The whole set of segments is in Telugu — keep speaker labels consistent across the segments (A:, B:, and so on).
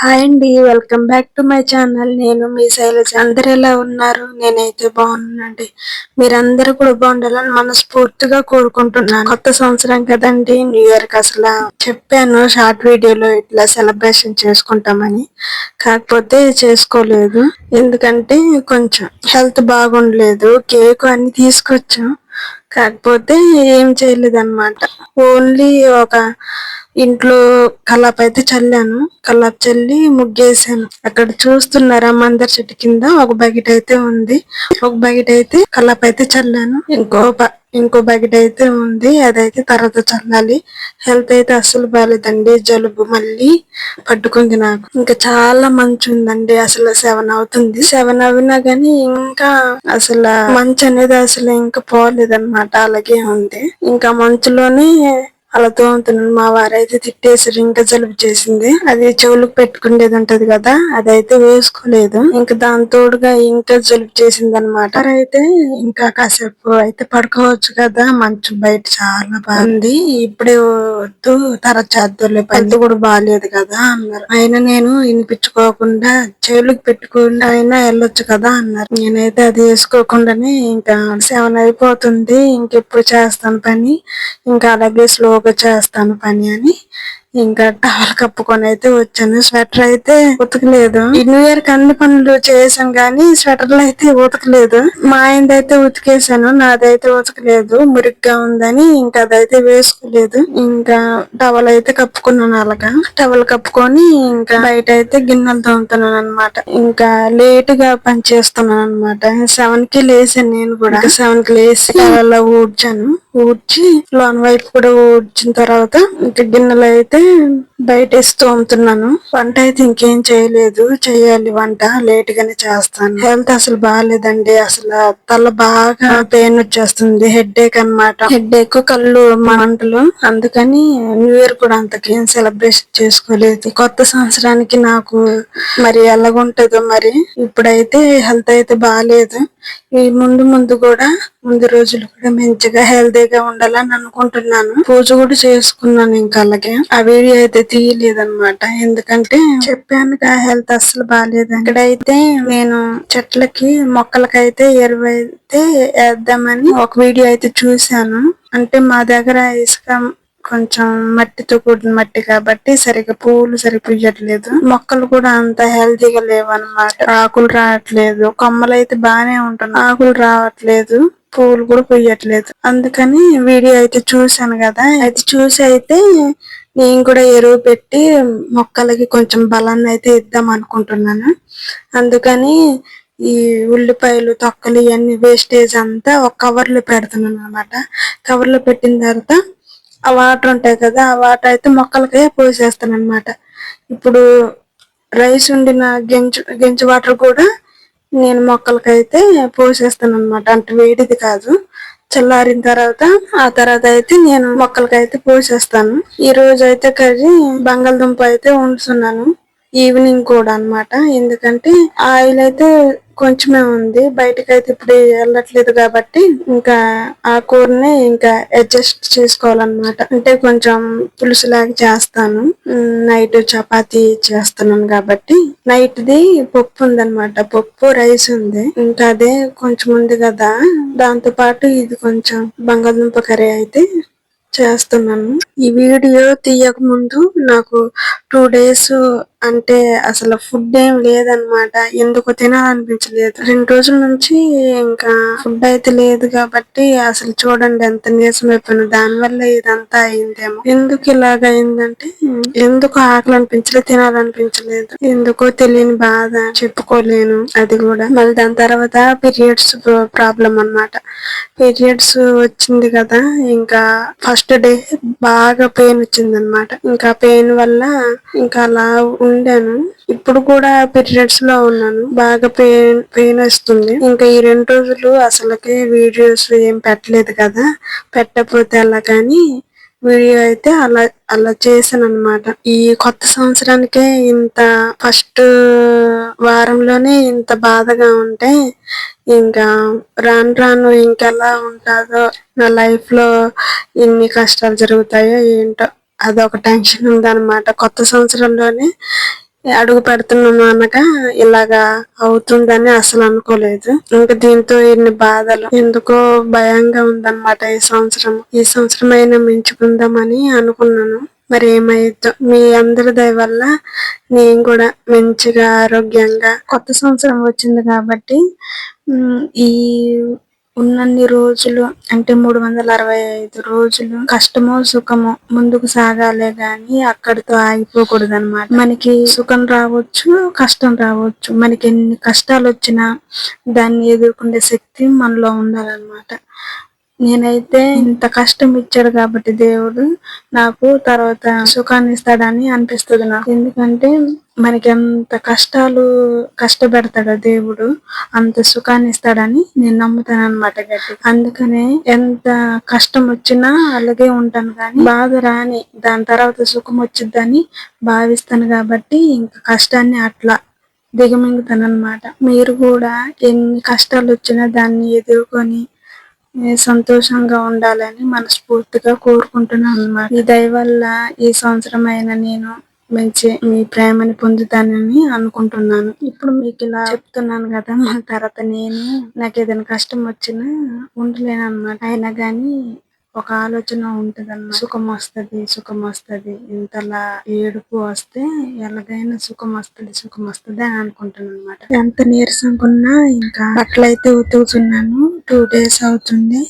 A: హాయ్ అండి welcome back to my channel. నేను మీ శైలజ. అందరు ఎలా ఉన్నారు? నేనైతే బాగున్నానండి. మీరందరూ కూడా బాగుండాలని మనస్ఫూర్తిగా కోరుకుంటున్నాను. కొత్త సంవత్సరం కదండి న్యూ ఇయర్కి అసలు చెప్పాను షార్ట్ వీడియోలో ఇట్లా సెలబ్రేషన్ చేసుకుంటామని. కాకపోతే చేసుకోలేదు. ఎందుకంటే కొంచెం హెల్త్ బాగుండలేదు. కేక్ అన్ని తీసుకొచ్చాం. కాకపోతే ఏం చేయలేదు అనమాట ఓన్లీ ఒక ఇంట్లో కల్లాపు అయితే చల్లాను. కల్లాపు చల్లి ముగ్గేసాను. అక్కడ చూస్తున్నారా మందర చెట్టు కింద ఒక బకెట్ అయితే ఉంది. ఒక బకెట్ అయితే కల్లాపు అయితే చల్లాను. ఇంకో ఇంకో బకెట్ అయితే ఉంది. అదైతే తర్వాత చల్లాలి. హెల్త్ అయితే అసలు బాగాలేదండి జలుబు మళ్ళీ పట్టుకుంది నాకు. ఇంకా చాలా మంచు ఉందండి. అసలు సెవెన్ అవుతుంది. సెవెన్ అవినా గానీ ఇంకా అసలు మంచు అనేది అసలు ఇంకా పోలేదన్నమాట. అలాగే ఉంది. ఇంకా మంచులోనే అలా తోముతున్నాను మా వారైతే తిట్టేసారు ఇంకా జలుబు చేసింది. అది చెవులకు పెట్టుకునేది ఉంటది కదా అదైతే వేసుకోలేదు. ఇంకా దాని తోడుగా ఇంకా జలుబు చేసింది అనమాట అయితే ఇంకా కాసేపు అయితే పడుకోవచ్చు కదా మంచు బయట చాలా బాగుంది. ఇప్పుడే వద్దు తరచేద్దలే పెద్ద కూడా బాగాలేదు కదా అన్నారు. అయినా నేను వినిపించుకోకుండా చెవులకు పెట్టుకుండా అయినా వెళ్ళొచ్చు కదా అన్నారు. నేనైతే అది వేసుకోకుండానే ఇంకా సెవెన్ అయిపోతుంది. ఇంకెప్పుడు చేస్తాను పని. ఇంకా అలాగే స్లో చేస్తాను పని అని. ఇంకా టవల్ కప్పుకొని అయితే వచ్చాను. స్వెటర్ అయితే ఉతకలేదు. ఈ న్యూ ఇయర్కి అన్ని పనులు చేసాం గానీ స్వెటర్లు అయితే ఉతకలేదు. మా ఆయనది అయితే ఉతికేసాను నాదైతే ఉతకలేదు. మురిగ్గా ఉందని ఇంకా అదైతే వేసుకోలేదు. ఇంకా టవల్ అయితే కప్పుకున్నాను అలాగా. టవల్ కప్పుకొని ఇంకా బయట అయితే గిన్నెలు తోముతున్నాను అనమాట ఇంకా లేట్గా పని చేస్తున్నాను అనమాట సెవెన్కి లేసాను నేను కూడా. సెవెన్కి లేసి అలా ఊడ్చాను. ఊడ్చి లోన్ వైపు కూడా ఊడ్చిన తర్వాత ఇంకా గిన్నెలు అయితే బయట ఇస్తూ అమ్ముతున్నాను వంట అయితే ఇంకేం చేయలేదు. చేయాలి వంట. లేట్ గానే చేస్తాను. హెల్త్ అసలు బాగాలేదండి అసలు తల బాగా పెయిన్ వచ్చేస్తుంది. హెడ్ ఏక్ అనమాట హెడ్ ఏక్ కళ్ళు మంటలు. అందుకని న్యూ ఇయర్ కూడా అంతకేం సెలబ్రేషన్ చేసుకోలేదు. కొత్త సంవత్సరానికి నాకు మరి ఎలాగుంటుందో మరి ఇప్పుడైతే హెల్త్ అయితే బాగాలేదు ఈ ముందు ముందు కూడా ముందు రోజులు కూడా మంచిగా హెల్తీగా ఉండాలని అనుకుంటున్నాను. పూజ కూడా చేసుకున్నాను ఇంకా అలాగే. ఆ వీడియో అయితే తీయలేదన్నమాట. ఎందుకంటే చెప్పాను హెల్త్ అస్సలు బాగాలేదు ఇక్కడైతే నేను చెట్లకి మొక్కలకైతే ఎరువు అయితే వేద్దామని ఒక వీడియో అయితే చూశాను. అంటే మా దగ్గర ఇసుక కొంచెం మట్టితో కూడిన మట్టి కాబట్టి సరిగ్గా పూలు సరిపోయట్లేదు. మొక్కలు కూడా అంత హెల్తీగా లేవు అనమాట ఆకులు రావట్లేదు. కొమ్మలు అయితే బాగానే ఉంటున్నాయి. ఆకులు రావట్లేదు. పూలు కూడా పోయట్లేదు. అందుకని వీడియో అయితే చూశాను కదా. అది చూసి అయితే నేను కూడా ఎరువు పెట్టి మొక్కలకి కొంచెం బలాన్ని అయితే ఇద్దాం అనుకుంటున్నాను. అందుకని ఈ ఉల్లిపాయలు తొక్కలు ఇవన్నీ వేస్టేజ్ అంతా ఒక కవర్లో పెడుతున్నాను అనమాట కవర్లో పెట్టిన తర్వాత ఆ వాటర్ ఉంటాయి కదా ఆ వాటర్ అయితే మొక్కలకే పోసేస్తాను అనమాట ఇప్పుడు రైస్ ఉండిన గెంజు గెంజు వాటర్ కూడా నేను మొక్కలకైతే పోసేస్తాను అనమాట అంటే వేడిది కాదు. చల్లారిన తర్వాత ఆ తర్వాత అయితే నేను మొక్కలకైతే పోసేస్తాను ఈ రోజు అయితే కర్రీ బంగాళదుంప అయితే వండుతున్నాను. ఈవినింగ్ కూడా అనమాట ఎందుకంటే ఆయిల్ అయితే కొంచెమే ఉంది. బయటకు అయితే ఇప్పుడు వెళ్ళట్లేదు కాబట్టి ఇంకా ఆ కూరని ఇంకా అడ్జస్ట్ చేసుకోవాలన్నమాట. అంటే కొంచెం పులుసు లాగా చేస్తాను నైట్ చపాతి చేస్తున్నాను కాబట్టి. నైట్ది పప్పు ఉందన్నమాట. పప్పు రైస్ ఉంది. ఇంకా అదే కొంచెం ఉంది కదా. దాంతో పాటు ఇది కొంచెం బంగాళదుంప కర్రీ అయితే చేస్తున్నాను. ఈ వీడియో తీయక ముందు నాకు టూ డేస్ అంటే అసలు ఫుడ్ ఏం లేదనమాట ఎందుకు తినాలనిపించలేదు. రెండు రోజుల నుంచి ఇంకా ఫుడ్ అయితే లేదు కాబట్టి అసలు చూడండి ఎంత నీరసం అయిపోయిన దాని వల్ల ఇదంతా అయిందేమో. ఎందుకు ఇలాగ అయిందంటే ఎందుకు ఆకలి అనిపించలేదు తినాలనిపించలేదు. ఎందుకో తెలియని బాధ చెప్పుకోలేను అది కూడా. మళ్ళీ దాని తర్వాత పీరియడ్స్ ప్రాబ్లం అనమాట పీరియడ్స్ వచ్చింది కదా ఇంకా ఫస్ట్ డే బాగా పెయిన్ వచ్చింది అనమాట ఇంకా పెయిన్ వల్ల ఇంకా అలా ఉండాను. ఇప్పుడు కూడా పీరియడ్స్లో ఉన్నాను. బాగా పెయిన్ పెయిన్ వస్తుంది. ఇంకా ఈ రెండు రోజులు అసలుకి వీడియోస్ ఏం పెట్టలేదు కదా. పెట్టకపోతే అలా కానీ వీడియో అయితే అలా అలా చేశాను అనమాట ఈ కొత్త సంవత్సరానికే ఇంత ఫస్ట్ వారంలోనే ఇంత బాధగా ఉంటే ఇంకా రాను రాను ఇంకెలా ఉంటుందో నా లైఫ్లో ఎన్ని కష్టాలు జరుగుతాయో ఏంటో అదొక టెన్షన్ ఉందన్నమాట. కొత్త సంవత్సరంలోనే అడుగు పెడుతున్నాను అనగా ఇలాగా అవుతుందని అసలు అనుకోలేదు. ఇంకా దీంతో ఇన్ని బాధలు ఎందుకో భయంగా ఉందన్నమాట ఈ సంవత్సరం. ఈ సంవత్సరం అయినా మించుకుందామని అనుకున్నాను. మరి ఏమైద్దో? మీ అందరి దయ వల్ల నేను కూడా మంచిగా ఆరోగ్యంగా కొత్త సంవత్సరం వచ్చింది కాబట్టి ఈ ఉన్నన్ని రోజులు అంటే మూడు వందల అరవై ఐదు రోజులు కష్టమో సుఖమో ముందుకు సాగాలే గాని అక్కడితో ఆగిపోకూడదు అనమాట మనకి సుఖం రావచ్చు కష్టం రావచ్చు. మనకి ఎన్ని కష్టాలు వచ్చినా దాన్ని ఎదుర్కొనే శక్తి మనలో ఉండాలన్నమాట. నేనైతే ఇంత కష్టం ఇచ్చాడు కాబట్టి దేవుడు నాకు తర్వాత సుఖాన్ని ఇస్తాడని అనిపిస్తుంది నాకు. ఎందుకంటే మనకి ఎంత కష్టాలు కష్టపెడతాడు దేవుడు అంత సుఖాన్ని ఇస్తాడని నేను నమ్ముతాను అనమాట గట్టి అందుకనే ఎంత కష్టం వచ్చినా అలాగే ఉంటాను కానీ బాధ రాని దాని తర్వాత సుఖం వచ్చిద్దని భావిస్తాను కాబట్టి ఇంకా కష్టాన్ని అట్లా దిగమింగుతాను అనమాట మీరు కూడా ఎన్ని కష్టాలు వచ్చినా దాన్ని ఎదుర్కొని సంతోషంగా ఉండాలని మనస్ఫూర్తిగా కోరుకుంటున్నాను అన్నమాట ఈ దయ వల్ల ఈ సంవత్సరం అయినా నేను మంచి మీ ప్రేమని పొందుతానని అనుకుంటున్నాను. ఇప్పుడు మీకు ఇలా చెప్తున్నాను కదా మన తర్వాత నేను నాకు ఏదైనా కష్టం వచ్చినా ఉండలేను అనమాట అయినా కానీ ఒక ఆలోచన ఉంటది సుఖం వస్తది సుఖం వస్తది. ఇంతలా ఏడుపు వస్తే ఎలాగైనా సుఖం వస్తది సుఖం వస్తది అని అనుకుంటాను అనమాట ఎంత నీరసంగా ఇంకా బట్టలైతే ఉతుకుతున్నాను. టూ డేస్ అవుతుంది.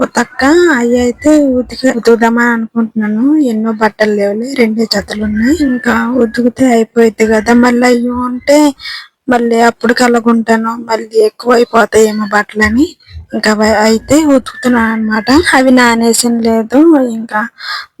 A: ఉతక్క అవి అయితే ఉతికి ఉతుకుదామని అనుకుంటున్నాను. ఎన్నో బట్టలు లేవులే రెండే జతలు ఉన్నాయి ఇంకా ఉతికితే అయిపోయింది కదా. మళ్ళీ అయ్యో ఉంటే మళ్ళీ అప్పుడు కలగుంటాను. మళ్ళీ ఎక్కువ అయిపోతాయేమో బట్టలని. ఇంకా అయితే ఉతుకుతున్నాను అనమాట అవి నానేసిన లేదు. ఇంకా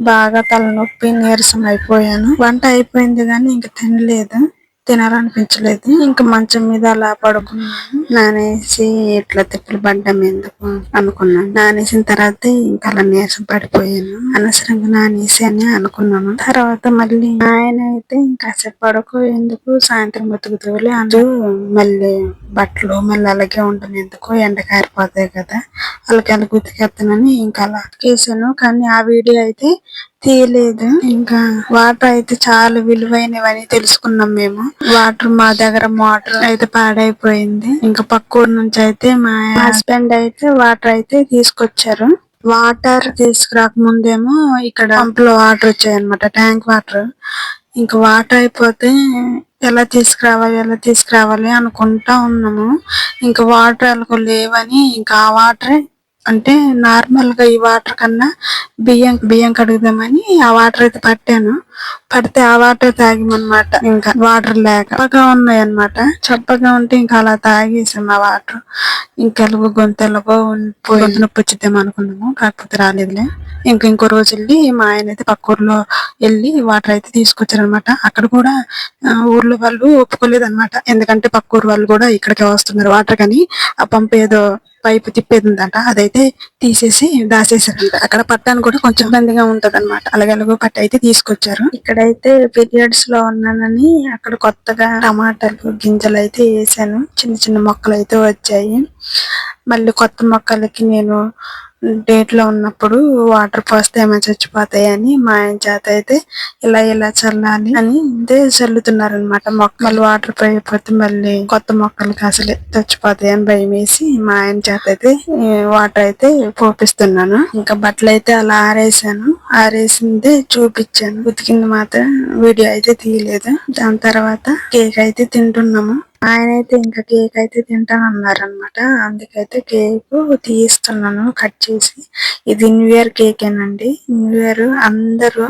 A: బాగా తలనొప్పి నీరసం అయిపోయాను. వంట అయిపోయింది కానీ ఇంకా తినలేదు. తినాలనిపించలేదు. ఇంకా మంచం మీద అలా పడుకున్నాను. నానేసి ఇట్లా తిప్పలు పడ్డం ఎందుకు అనుకున్నాను. నానేసిన తర్వాత ఇంకా అలా నీరసం పడిపోయాను. అనవసరంగా నానేసి అని అనుకున్నాను. తర్వాత మళ్ళీ ఆయన అయితే కాసేపు పడకు ఎందుకు సాయంత్రం బతుకుతూలే అందు మళ్ళీ బట్టలు మళ్ళీ అలాగే ఉండను ఎందుకు ఎండ కారిపోతాయి కదా అలాగే అలా గుతికెత్తానని ఇంకా అలా చేశాను. కానీ ఆ వీడియో అయితే తీయలేదు. ఇంకా వాటర్ అయితే చాలా విలువైనవని తెలుసుకున్నాం మేము. వాటర్ మా దగ్గర మోటార్ అయితే పాడైపోయింది. ఇంకా పక్క ఊరు నుంచి అయితే మా హస్బెండ్ అయితే వాటర్ అయితే తీసుకొచ్చారు. వాటర్ తీసుకురాక ముందేమో ఇక్కడ పంపులో వాటర్ వచ్చాయి అనమాట ట్యాంక్ వాటర్. ఇంకా వాటర్ అయిపోతే ఎలా తీసుకురావాలి ఎలా తీసుకురావాలి అనుకుంటా ఉన్నాము. ఇంకా వాటర్ ఎలాగో లేవని ఇంకా ఆ వాటరే అంటే నార్మల్గా ఈ వాటర్ కన్నా బియ్యం బియ్యం కడుగుదామని ఆ వాటర్ అయితే పట్టాను. పడితే ఆ వాటర్ తాగిమన్నమాట. ఇంకా వాటర్ లేక చప్పగా ఉన్నాయి అనమాట చప్పగా ఉంటే ఇంకా అలా తాగేసాం ఆ వాటర్. ఇంకెలుగు గొంతెలుగో గొంతు నొప్పి వచ్చిద్దాం అనుకున్నాము. కాకపోతే రాలేదులే. ఇంక ఇంకో రోజు వెళ్ళి మా ఆయన అయితే పక్క ఊర్లో వెళ్ళి వాటర్ అయితే తీసుకొచ్చారనమాట అక్కడ కూడా ఊర్లో వాళ్ళు ఒప్పుకోలేదు అనమాట ఎందుకంటే పక్క ఊరు వాళ్ళు కూడా ఇక్కడికే వస్తున్నారు వాటర్ కానీ ఆ పంప్ ఏదో పైపు తిప్పేదిందంట. అదైతే తీసేసి దాసేసారంట అక్కడ పట్టానికి కూడా కొంచెం ఇబ్బందిగా ఉంటది అనమాట అలాగే పట్ట అయితే తీసుకొచ్చారు. ఇక్కడైతే పీరియడ్స్లో ఉన్నానని అక్కడ కొత్తగా టమాటాలు గింజలు అయితే వేసాను. చిన్న చిన్న మొక్కలు అయితే వచ్చాయి. మళ్ళీ కొత్త మొక్కలకి నేను డేట్లో ఉన్నప్పుడు వాటర్ పోస్తే ఏమైనా చచ్చిపోతాయి అని మా ఆయన చేత అయితే ఇలా ఇలా చల్లాలి అని ఇదే చల్లుతున్నారు అనమాట మొక్కలు వాటర్ పోయిపోతే మళ్ళీ కొత్త మొక్కలకి అసలే చచ్చిపోతాయి అని భయం వేసి మా ఆయన చేత అయితే వాటర్ అయితే పోపిస్తున్నాను. ఇంకా బట్టలు అయితే అలా ఆరేసాను. ఆరేసిందే చూపించాను. ఉతికింది మాత్రం వీడియో అయితే తీయలేదు. దాని తర్వాత కేక్ అయితే తింటున్నాము. ఆయన అయితే ఇంకా కేక్ అయితే తింటాను అన్నారు అందుకైతే కేక్ తీస్తున్నాను కట్ చేసి. ఇది న్యూ ఇయర్ కేక్ ఏనండి న్యూ ఇయర్ అందరూ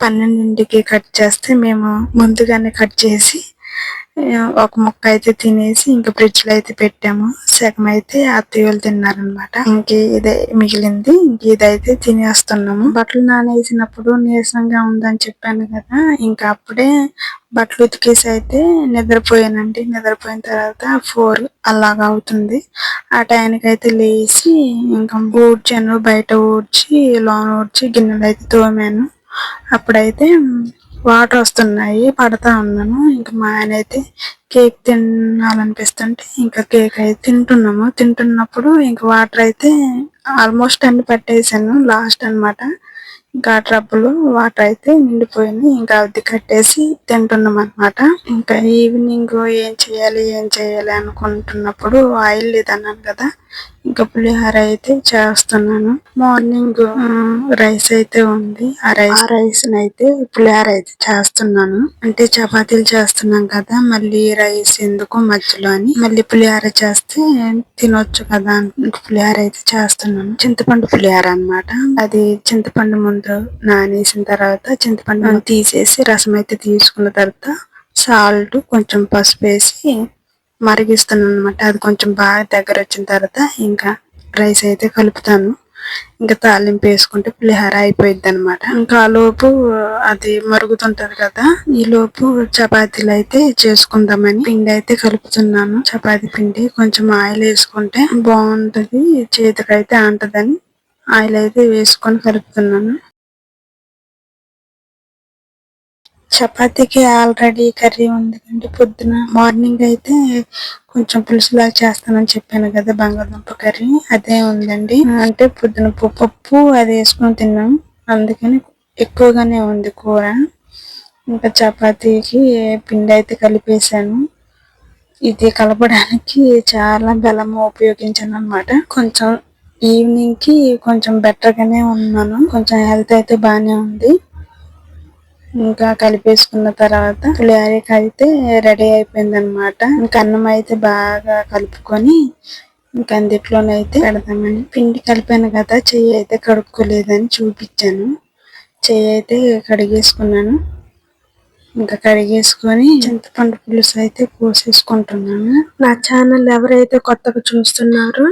A: పన్నెండింటికి కట్ చేస్తే మేము ముందుగానే కట్ చేసి ఒక ముక్క అయితే తినేసి ఇంకా ఫ్రిడ్జ్లో అయితే పెట్టాము. సగం అయితే అత్తయ్యలు తిన్నారనమాట ఇంక ఇదే మిగిలింది. ఇంక ఇదైతే తినేస్తున్నాము. బట్టలు నానేసినప్పుడు నీరసంగా ఉందని చెప్పాను కదా ఇంకా అప్పుడే బట్టలు ఉతికేసి అయితే నిద్రపోయానండి. నిద్రపోయిన తర్వాత ఫోర్ అలాగా అవుతుంది. ఆ టైంకి అయితే లేచి ఇంకా ఊడ్చాను. బయట ఊడ్చి లోన ఊడ్చి గిన్నెలు అయితే తోమాను. అప్పుడైతే వాటర్ వస్తున్నాయి పడతా ఉన్నాను ఇంకా మా ఆయన అయితే కేక్ తినాలనిపిస్తుంటే ఇంకా కేక్ అయితే తింటున్నాము. తింటున్నప్పుడు ఇంకా వాటర్ అయితే ఆల్మోస్ట్ అన్ని పట్టేసాను లాస్ట్ అన్నమాట. ఇంకా ట్రబ్బులు వాటర్ అయితే నిండిపోయినాయి. ఇంకా అది కట్టేసి తింటున్నాం అనమాట ఇంకా ఈవినింగ్ ఏం చేయాలి ఏం చేయాలి అనుకుంటున్నప్పుడు ఆయిల్ లేదన్నాను కదా ఇంకా పులిహోర అయితే చేస్తున్నాను. మార్నింగ్ రైస్ అయితే ఉంది. ఆ రైస్ రైస్ అయితే పులిహోర అయితే చేస్తున్నాను. అంటే చపాతీలు చేస్తున్నాం కదా మళ్ళీ రైస్ ఎందుకు మధ్యలో అని. మళ్ళీ పులిహోర చేస్తే తినొచ్చు కదా ఇంకా పులిహోర అయితే చేస్తున్నాను. చింతపండు పులిహోర అన్నమాట. అది చింతపండు ముందు నానేసిన తర్వాత చింతపండు తీసేసి రసం అయితే తీసుకున్న తర్వాత సాల్ట్ కొంచెం పసుపు వేసి మరిగిస్తున్నాను అనమాట అది కొంచెం బాగా దగ్గర వచ్చిన తర్వాత ఇంకా రైస్ అయితే కలుపుతాను. ఇంకా తాలింపు వేసుకుంటే పులిహార అయిపోయింది అనమాట ఇంకా ఆ లోపు అది మరుగుతుంటది కదా ఈ లోపు చపాతీలు అయితే చేసుకుందామని పిండి అయితే కలుపుతున్నాను. చపాతీ పిండి కొంచెం ఆయిల్ వేసుకుంటే బాగుంటది చేతికి అయితే అంటదని ఆయిల్ అయితే వేసుకొని కలుపుతున్నాను. చపాతీకి ఆల్రెడీ కర్రీ ఉంది అండి పొద్దున. మార్నింగ్ అయితే కొంచెం పులుసులాగా చేస్తానని చెప్పాను కదా బంగాళదుంప కర్రీ. అదే ఉందండి. అంటే పొద్దున పప్పు అది వేసుకొని తిన్నాం. అందుకని ఎక్కువగానే ఉంది కూర. ఇంకా చపాతీకి పిండి అయితే కలిపేశాను. ఇది కలపడానికి చాలా బలం ఉపయోగించాను అనమాట కొంచెం ఈవినింగ్కి కొంచెం బెటర్ గానే ఉన్నాను. కొంచెం హెల్త్ అయితే బాగానే ఉంది. ఇంకా కలిపేసుకున్న తర్వాత పులిహోరకి అయితే రెడీ అయిపోయింది అనమాట ఇంకా అన్నం అయితే బాగా కలుపుకొని ఇంకా అందుట్లోనైతే పెడదామని పిండి కలిపాను కదా చెయ్యి అయితే కడుక్కోలేదని చూపించాను. చెయ్యి అయితే కడిగేసుకున్నాను. ఇంకా కడిగేసుకొని చింతపండు పులుసు అయితే పోసేసుకుంటున్నాను. నా ఛానల్ ఎవరైతే కొత్తగా చూస్తున్నారో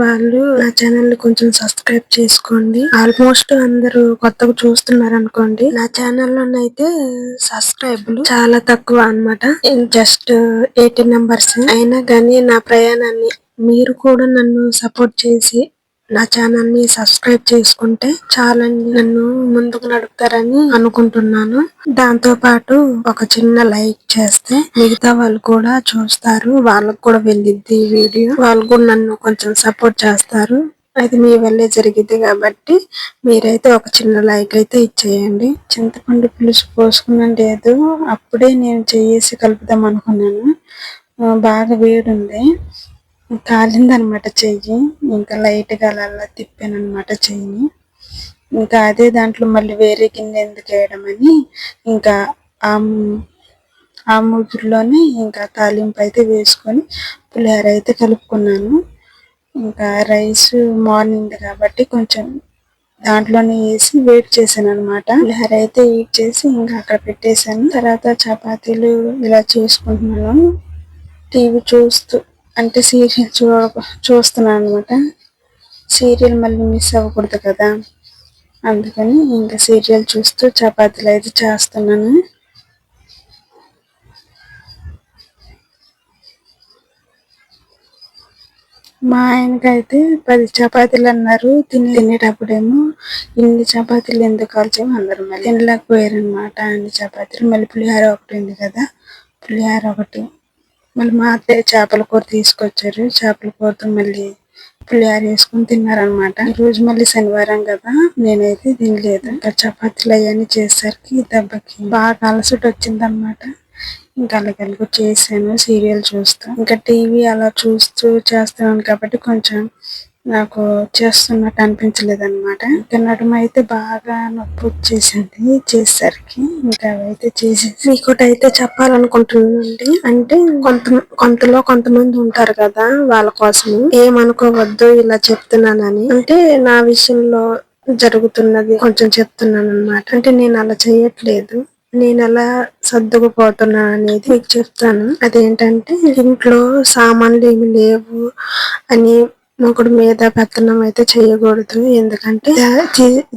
A: వాళ్ళు నా ఛానల్ కొంచెం సబ్స్క్రైబ్ చేసుకోండి. ఆల్మోస్ట్ అందరూ కొత్తగా చూస్తున్నారు అనుకోండి నా ఛానల్ లోనైతే సబ్స్క్రైబ్లు చాలా తక్కువ అనమాట జస్ట్ ఎయిటీన్ నెంబర్స్ అయినా కానీ నా ప్రయాణాన్ని మీరు కూడా నన్ను సపోర్ట్ చేసి నా ఛానల్ని సబ్స్క్రైబ్ చేసుకుంటే చాలా నన్ను ముందుకు నడుపుతారని అనుకుంటున్నాను. దాంతో పాటు ఒక చిన్న లైక్ చేస్తే మిగతా వాళ్ళు కూడా చూస్తారు. వాళ్ళకు కూడా వెళ్ళిద్ది వీడియో. వాళ్ళు కూడా నన్ను కొంచెం సపోర్ట్ చేస్తారు. అది మీ వల్లే జరిగింది కాబట్టి మీరైతే ఒక చిన్న లైక్ అయితే ఇచ్చేయండి. చింతపండు పులుసు పోసుకున్నాను లేదు అప్పుడే నేను చేసి కలుపుదాం అనుకున్నాను. బాగా వేడి ఉంది. కాలిందనమాట చెయ్యి. ఇంకా లైట్గా అలా తిప్పాను అనమాట చెయ్యిని ఇంకా అదే దాంట్లో మళ్ళీ వేరే గిన్నె ఎందుకు వేయడం అని ఇంకా ఆ ఆ ముగ్గురులోనే ఇంకా తాలింపు అయితే వేసుకొని పులిహోర అయితే కలుపుకున్నాను. ఇంకా రైస్ మార్నింగ్ కాబట్టి కొంచెం దాంట్లోనే వేసి వెయిట్ చేశాను అనమాట పులిహోర అయితే వెయిట్ చేసి ఇంకా అక్కడ పెట్టేశాను. తర్వాత చపాతీలు ఇలా చేసుకుంటున్నాను. టీవీ చూస్తూ అంటే సీరియల్ చూ చూస్తున్నాను అనమాట సీరియల్ మళ్ళీ మిస్ అవ్వకూడదు కదా. అందుకని ఇంకా సీరియల్ చూస్తూ చపాతీలు అయితే చేస్తున్నాను. మా ఆయనకైతే పది చపాతీలు అన్నారు. తిని తినేటప్పుడేమో ఇన్ని చపాతీలు ఎందుకు కాల్చేమో అన్నారు మళ్ళీ. తినలేకపోయారు అన్నమాట అన్ని చపాతీలు. మళ్ళీ పులిహోర ఒకటి ఉంది కదా. పులిహోర ఒకటి. మళ్ళీ మా అత్తయ్య చేపల కూర తీసుకొచ్చారు. చేపల కూరతో మళ్ళీ పులిహార వేసుకుని తిన్నారనమాట ఈ రోజు మళ్ళీ శనివారం కదా. నేనైతే తినలేదు. ఇంకా చపాతీలు అవన్నీ చేసేసరికి దెబ్బకి బాగా అలసట వచ్చింది అనమాట ఇంకా అలాగలుగు చేశాను. సీరియల్ చూస్తూ. ఇంకా టీవీ అలా చూస్తూ చేస్తున్నాను కాబట్టి కొంచెం నాకు చేస్తున్నట్టు అనిపించలేదు అనమాట ఇంకా నడుమ అయితే బాగా నొప్పి వచ్చేసింది చేసేసరికి. ఇంకా అవైతే చేసేసి ఇంకోటి అయితే చెప్పాలనుకుంటున్నానండి అంటే కొంత కొంతలో కొంతమంది ఉంటారు కదా వాళ్ళ కోసము. ఏమనుకోవద్దు ఇలా చెప్తున్నానని. అంటే నా విషయంలో జరుగుతున్నది కొంచెం చెప్తున్నాను అనమాట అంటే నేను అలా చేయట్లేదు. నేను ఎలా సర్దుకుపోతున్నా అనేది మీకు చెప్తాను. అదేంటంటే ఇంట్లో సామాన్లు ఏమి లేవు అని ఒకటి మీద పెత్తనం అయితే చేయకూడదు. ఎందుకంటే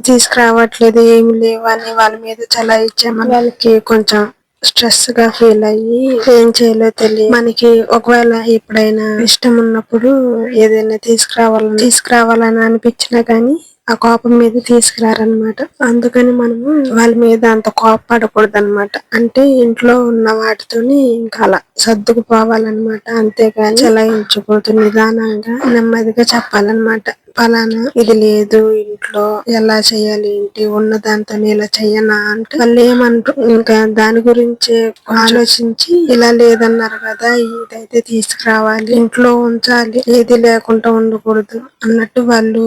A: తీసుకురావట్లేదు ఏమి లేవు అని వాళ్ళ మీద చాలా ఇచ్చామని వాళ్ళకి కొంచెం స్ట్రెస్గా ఫీల్ అయ్యి ఏం చేయాలో తెలియదు. మనకి ఒకవేళ ఎప్పుడైనా ఇష్టం ఉన్నప్పుడు ఏదైనా తీసుకురావాలని తీసుకురావాలని అనిపించినా గానీ ఆ కోపం మీద తీసుకురారనమాట అందుకని మనము వాళ్ళ మీద అంత కోపపడకూడదు అనమాట అంటే ఇంట్లో ఉన్న వాటితోని ఇంకా అలా సర్దుకుపోవాలన్నమాట. అంతేగాని చలాయించకూడదు. నిదానంగా నెమ్మదిగా చెప్పాలన్నమాట. పలానా ఇది లేదు ఇంట్లో ఎలా చేయాలి ఏంటి ఉన్న దాంతో ఇలా చెయ్యనా అంటే వాళ్ళు ఏమంటారు? ఇంకా దాని గురించి ఆలోచించి ఇలా లేదన్నారు కదా ఇదైతే తీసుకురావాలి ఇంట్లో ఉంచాలి ఏది లేకుండా ఉండకూడదు అన్నట్టు వాళ్ళు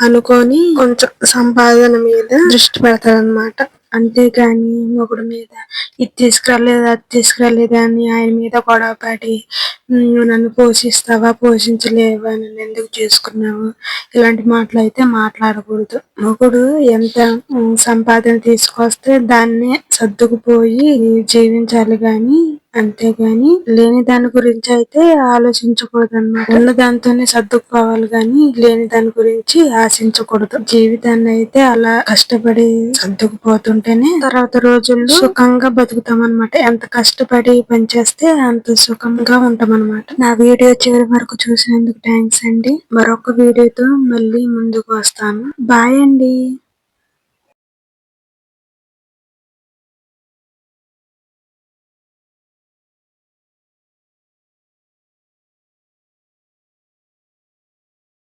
A: అనుకొని కొంచెం సంపాదన మీద దృష్టి పెడతారన్నమాట. అంతేగాని మొగుడు మీద ఇది తీసుకురాలేదు అది తీసుకురాలేదు అని ఆయన మీద గొడవ పడి నన్ను పోషిస్తావా పోషించలేవా నన్ను ఎందుకు చేసుకున్నావు? ఇలాంటి మాటలు అయితే మాట్లాడకూడదు. మొగుడు ఎంత సంపాదన తీసుకొస్తే దాన్ని సర్దుకుపోయి జీవించాలి కానీ అంతేగాని లేని దాని గురించి అయితే ఆలోచించకూడదు అన్నమాట ఉన్న దాంతోనే సర్దుకుపోవాలి గాని లేని దాని గురించి ఆశించకూడదు. జీవితాన్ని అయితే అలా కష్టపడి సర్దుకుపోతుంటేనే తర్వాత రోజుల్లో సుఖంగా బతుకుతాం అనమాట ఎంత కష్టపడి పనిచేస్తే అంత సుఖంగా ఉంటాం అనమాట నా వీడియో చివరి వరకు చూసినందుకు థ్యాంక్స్ అండి. మరొక వీడియోతో మళ్ళీ ముందుకు వస్తాను. బాయ్ అండి.